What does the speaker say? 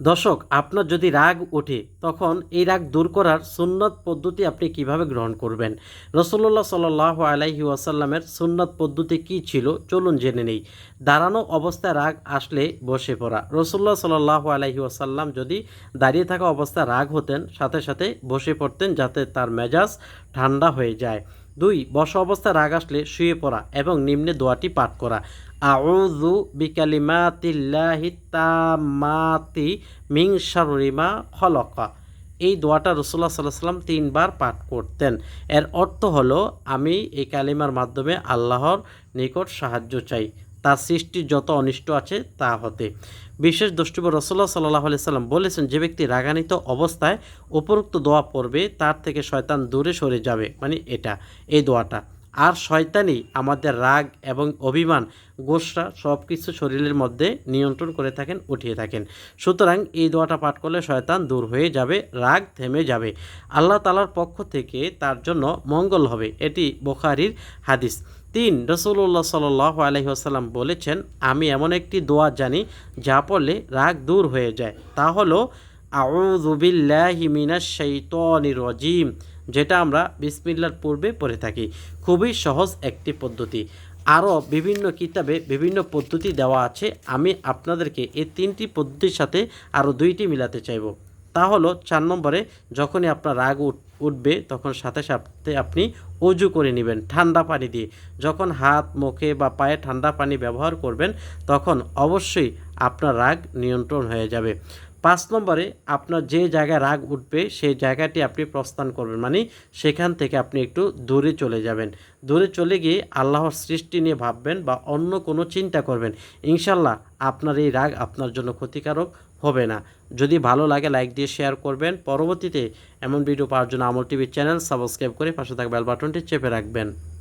দর্শক, আপনার যদি রাগ ওঠে, তখন এই রাগ দূর করার সুন্নত পদ্ধতি আপনি কীভাবে গ্রহণ করবেন? রসল্লাহ সাল আলাইহি ওয়াসাল্লামের সুন্নত পদ্ধতি কি ছিল? চলুন জেনে নেই। দাঁড়ানো অবস্থায় রাগ আসলে বসে পড়া। রসল্লাহ সাল আলাইহি ওয়াসাল্লাম যদি দাঁড়িয়ে থাকা অবস্থায় রাগ হতেন, সাথে সাথে বসে পড়তেন যাতে তার মেজাজ ঠান্ডা হয়ে যায়। দুই বসা অবস্থায় রাগ আসলে শুয়ে পড়া এবং নিম্নে দোয়াটি পাঠ করা। আউযু বিকালিমাতিল্লাহি তাম্মাতি মিং শাররিমা খলকা। এই দোয়াটা রসুল্লাহ সাল্লাহ সাল্লাম তিনবার পাঠ করতেন। এর অর্থ হলো, আমি এই কালিমার মাধ্যমে আল্লাহর নিকট সাহায্য চাই। তার সৃষ্টির যত অনিষ্ট আছে তা হতে। বিশেষ দ্রষ্টব্য রসল্লাহ সাল্লাহ আলি সাল্লাম বলেছেন, যে ব্যক্তি রাগান্বিত অবস্থায় উপরোক্ত দোয়া পড়বে, তার থেকে শয়তান দূরে সরে যাবে মানে এটা, এই দোয়াটা। আর শয়তানই আমাদের রাগ এবং অভিমান, গোসরা সব কিছু শরীরের মধ্যে নিয়ন্ত্রণ করে থাকেন, উঠিয়ে থাকেন। সুতরাং এই দোয়াটা পাঠ করলে শয়তান দূর হয়ে যাবে, রাগ থেমে যাবে। আল্লাহ তালার পক্ষ থেকে তার জন্য মঙ্গল হবে, এটি বোখারির হাদিস। তিন রসুল্লাহ সাল আলহি আসাল্লাম বলেছেন, আমি এমন একটি দোয়া জানি যা পড়লে রাগ দূর হয়ে যায়। তা হলো আউজুবিল্লাহি মিনাশ শাইতানির রাজিম যেটা আমরা বিসমিল্লার পূর্বে পড়ে থাকি। খুবই সহজ একটি পদ্ধতি। আরও বিভিন্ন কিতাবে বিভিন্ন পদ্ধতি দেওয়া আছে। আমি আপনাদেরকে এই তিনটি পদ্ধতির সাথে আরও দুইটি মিলাতে চাইব। তা হলো, চার নম্বরে, যখনই আপনার রাগ উঠ উঠবে, তখন সাথে সাথে আপনি অজু করে নেবেন ঠান্ডা পানি দিয়ে। যখন হাত, মুখে বা পায়ে ঠান্ডা পানি ব্যবহার করবেন, তখন অবশ্যই আপনার রাগ নিয়ন্ত্রণ হয়ে যাবে। পাঁচ নম্বরে, আপনার যে জায়গায় রাগ উঠবে, সেই জায়গাটি আপনি প্রস্থান করবেন। মানে সেখান থেকে আপনি একটু দূরে চলে যাবেন। দূরে চলে গিয়ে আল্লাহর সৃষ্টি নিয়ে ভাববেন বা অন্য কোনো চিন্তা করবেন। ইনশাল্লাহ আপনার এই রাগ আপনার জন্য ক্ষতিকারক। হবে না। যদি ভালো লাগে লাইক দিয়ে শেয়ার করবেন। পরবর্তীতে এমন ভিডিও পাওয়ার জন্য আমল টিভির চ্যানেল সাবস্ক্রাইব করে পাশে থাকা বেল বাটনটি চেপে রাখবেন।